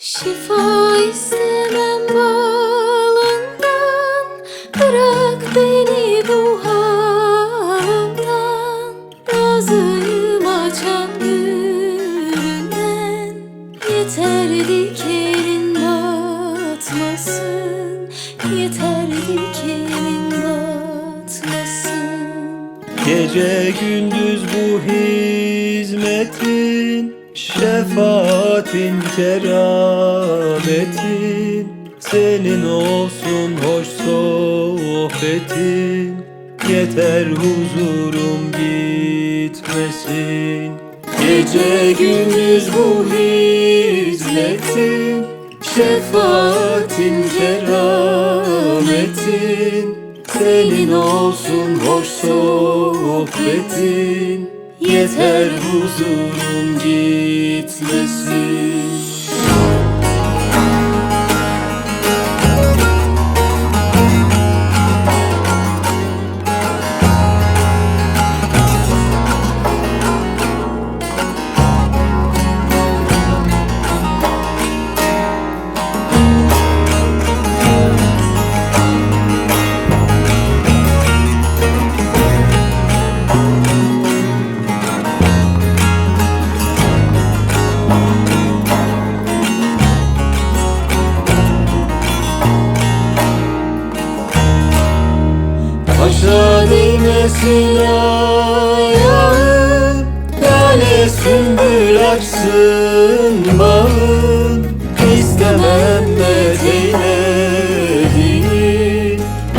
Şifa istemem balından Bırak beni bu halden Razıyım açan gülünden. Yeter dikenin batmasın. Yeter dikenin batmasın. Gece gündüz bu hizmetin Şefaatin kerametin Senin olsun hoş sohbetin. Yeter huzurum gitmesin. Gece gündüz bu hizmetin Şefaatin kerametin Senin olsun hoş sohbetin Yeter huzurum gitmesin Taşa değmesin ayağın Lale sümbül açsın bağın. İstemem eteğlediğini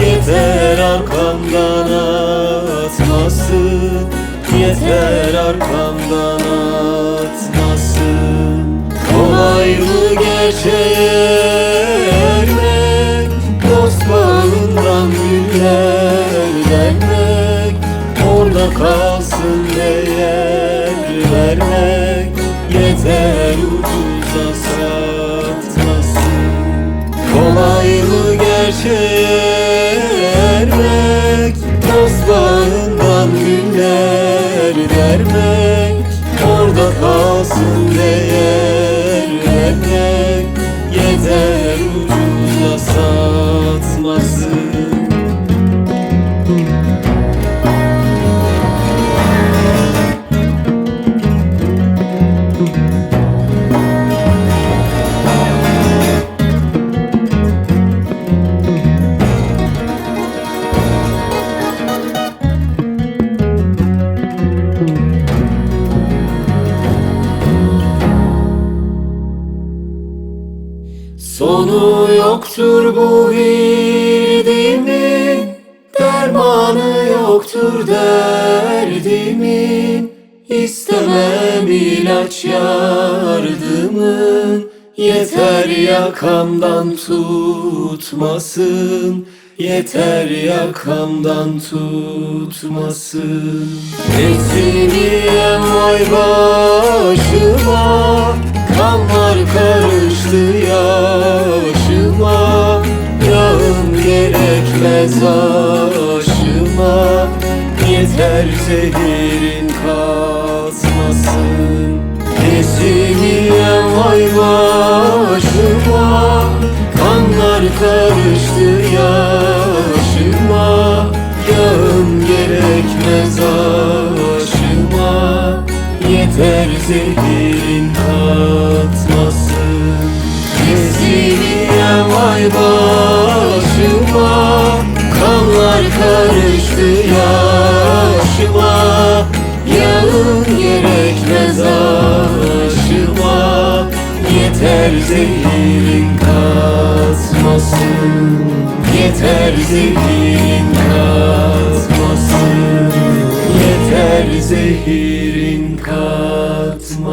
Yeter arkamdan atmasın. Yeter arkamdan atmasın. Kolay mı gerçeğe Orada kalsın değer vermek Yeter ucuza satmasın. Kolay mı gerçeğe ermek Dost bağından güller vermek Sonu yoktur bu virdimin Dermanı yoktur derdimin İstemem ilaç yardımın Yeter yakamdan tutmasın. Yeter yakamdan tutmasın. Eziliyem vay başıma Kanlar karıştı yaşıma Yağın gerekmez aşıma. Yeter zehirin kasmasın. Eziliyem vay başıma Kanlar karıştı yaşıma. Yağın gerekmez aşıma. Yeter zehirin Ay başıma Kanlar karıştı yaşıma Yağın gerekmez aşıma Yeter zehirin katmasın Yeter zehirin katmasın Yeter zehirin katmasın